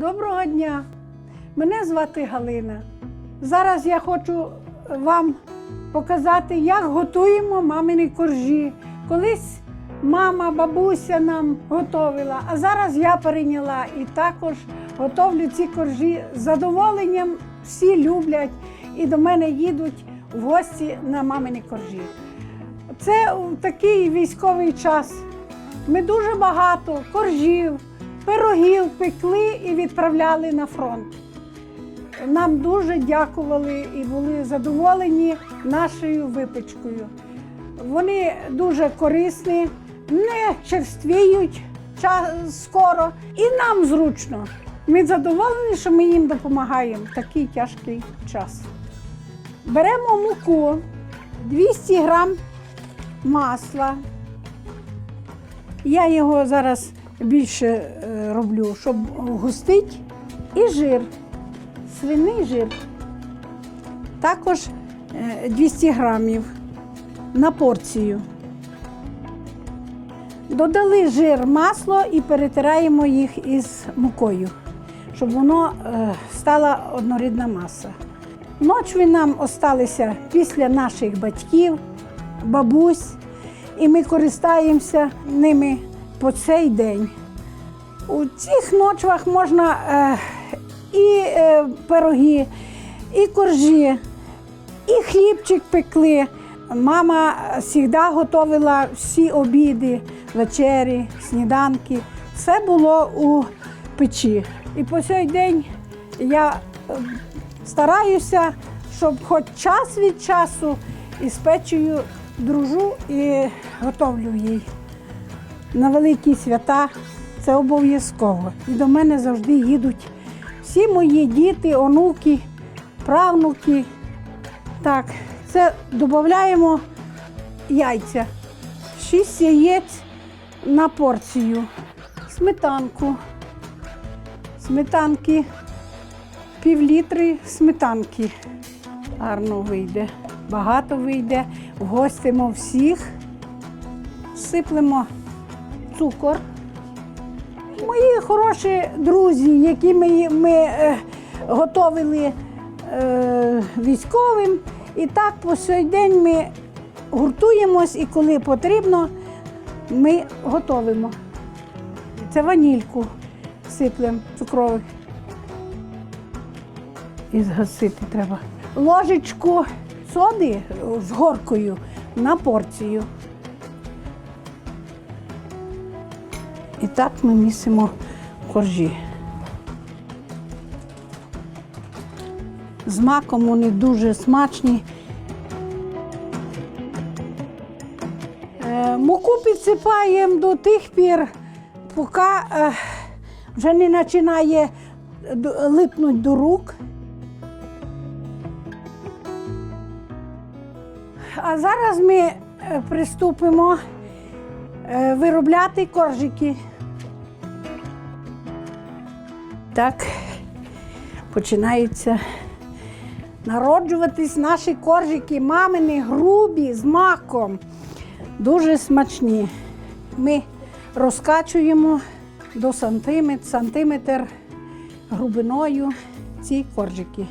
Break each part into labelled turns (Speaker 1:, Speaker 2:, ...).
Speaker 1: Доброго дня! Мене звати Галина. Зараз я хочу вам показати, як готуємо мамині коржі. Колись мама, бабуся нам готовила, а зараз я перейняла і також готовлю ці коржі з задоволенням. Всі люблять і до мене їдуть в гості на мамині коржі. Це такий військовий час. Ми дуже багато коржів, пирогів пекли і відправляли на фронт. Нам дуже дякували і були задоволені нашою випечкою. Вони дуже корисні, не черствіють скоро і нам зручно. Ми задоволені, що ми їм допомагаємо в такий тяжкий час. Беремо муку, 200 грам масла. Я його зараз більше е, роблю, щоб густити. І жир, свиний жир. Також е, 200 грамів на порцію. Додали жир, масло і перетираємо їх із мукою, щоб воно е, стала однорідна маса. Ночви нам осталися після наших батьків, бабусь, і ми користаємося ними по цей день. У цих ночвах можна е, і е, пироги, і коржі, і хлібчик пекли. Мама завжди готувала всі обіди, вечері, сніданки. Все було у печі. І по цей день я е, стараюся, щоб хоч час від часу із печею дружу і готовлю їй. На великі свята це обов'язково. І до мене завжди їдуть всі мої діти, онуки, правнуки. Так, це додаємо яйця. Шість яєць на порцію. Сметанку. Сметанки, півлітри сметанки. Гарно вийде. Багато вийде. Вгостимо всіх. Сиплемо цукор. Мої хороші друзі, які ми, ми е, готовили е, військовим. І так по сей день ми гуртуємось і коли потрібно, ми готовимо. Це ванільку сиплемо цукрових. І згасити треба. Ложечку соди з горкою на порцію. І так ми місимо коржі. З маком вони дуже смачні. Е, Муку підсипаємо до тих пір, поки е, вже не починає липнути до рук. А зараз ми е, приступимо виробляти коржики. Так, починаються народжуватись наші коржики, мамини, грубі з маком. Дуже смачні. Ми розкачуємо до сантиметр, сантиметр грубиною ці коржики.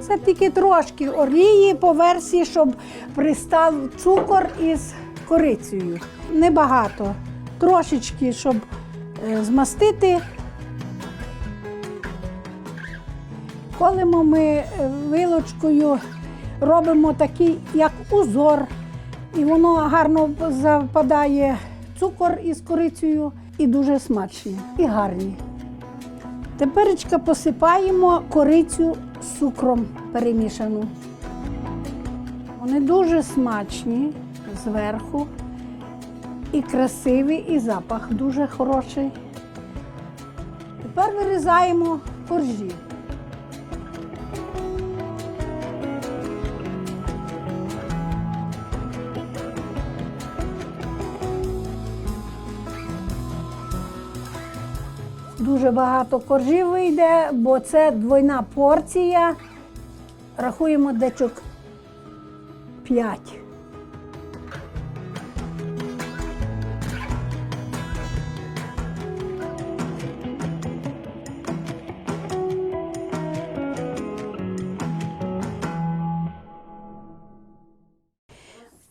Speaker 1: Це тільки трошки олії по версії, щоб пристав цукор із корицею. Небагато. Трошечки, щоб е, змастити. Колимо ми е, вилочкою, робимо такий, як узор, і воно гарно западає цукор із корицею і дуже смачні і гарні. Теперечка посипаємо корицю з цукром перемішану. Вони дуже смачні зверху, і красиві, і запах дуже хороший. Тепер вирізаємо коржі. Дуже багато коржів вийде, бо це двойна порція. Рахуємо дечок 5.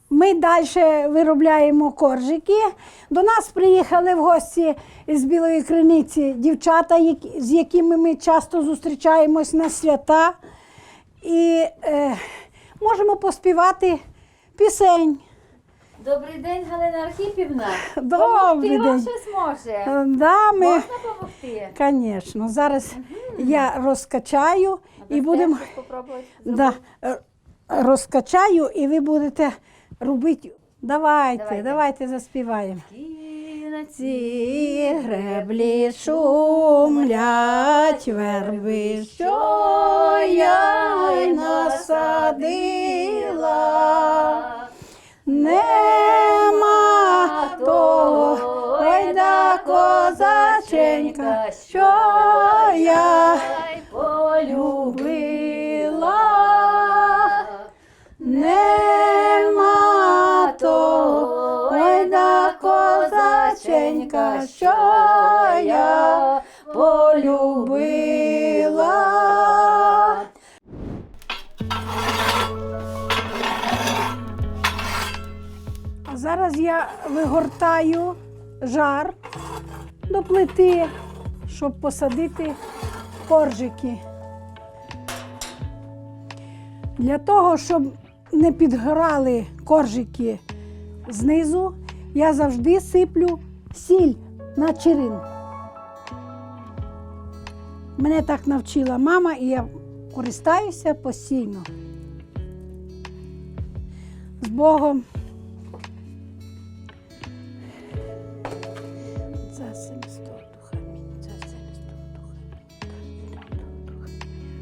Speaker 1: Ми далі виробляємо коржики. До нас приїхали в гості з Білої Криниці дівчата, з якими ми часто зустрічаємось на свята. І е, можемо поспівати пісень.
Speaker 2: Добрий день, Галина Архіпівна.
Speaker 1: Добрий день.
Speaker 2: щось може?
Speaker 1: Е, Да, ми,
Speaker 2: Можна допомогти?
Speaker 1: Звісно, зараз я розкачаю і будемо. Да, е, розкачаю, і ви будете робити. Давайте,
Speaker 2: Давайте.
Speaker 1: давайте, заспіваємо.
Speaker 2: Кінець
Speaker 1: Ці греблі шумлять верби, що я насадила. Нема того, ой да козаченька, що що я полюбила. Зараз я вигортаю жар до плити, щоб посадити коржики. Для того, щоб не підгорали коржики знизу, я завжди сиплю сіль на черин. Мене так навчила мама, і я користаюся постійно. З Богом.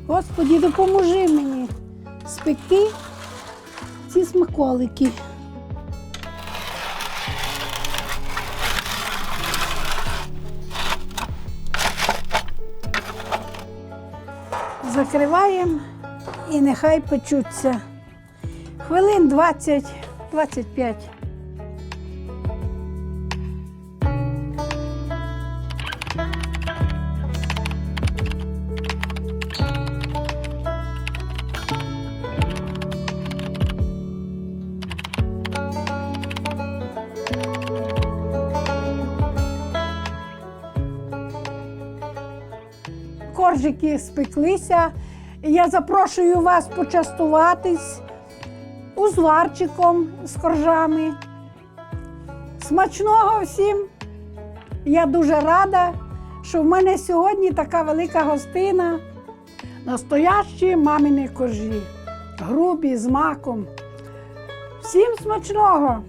Speaker 1: Господі, допоможи мені спекти ці смаколики. Закриваємо і нехай печуться. Хвилин 20-25. Коржики спеклися. Я запрошую вас почастуватись узварчиком з коржами. Смачного всім! Я дуже рада, що в мене сьогодні така велика гостина. Настоящі мамини коржі, грубі з маком. Всім смачного!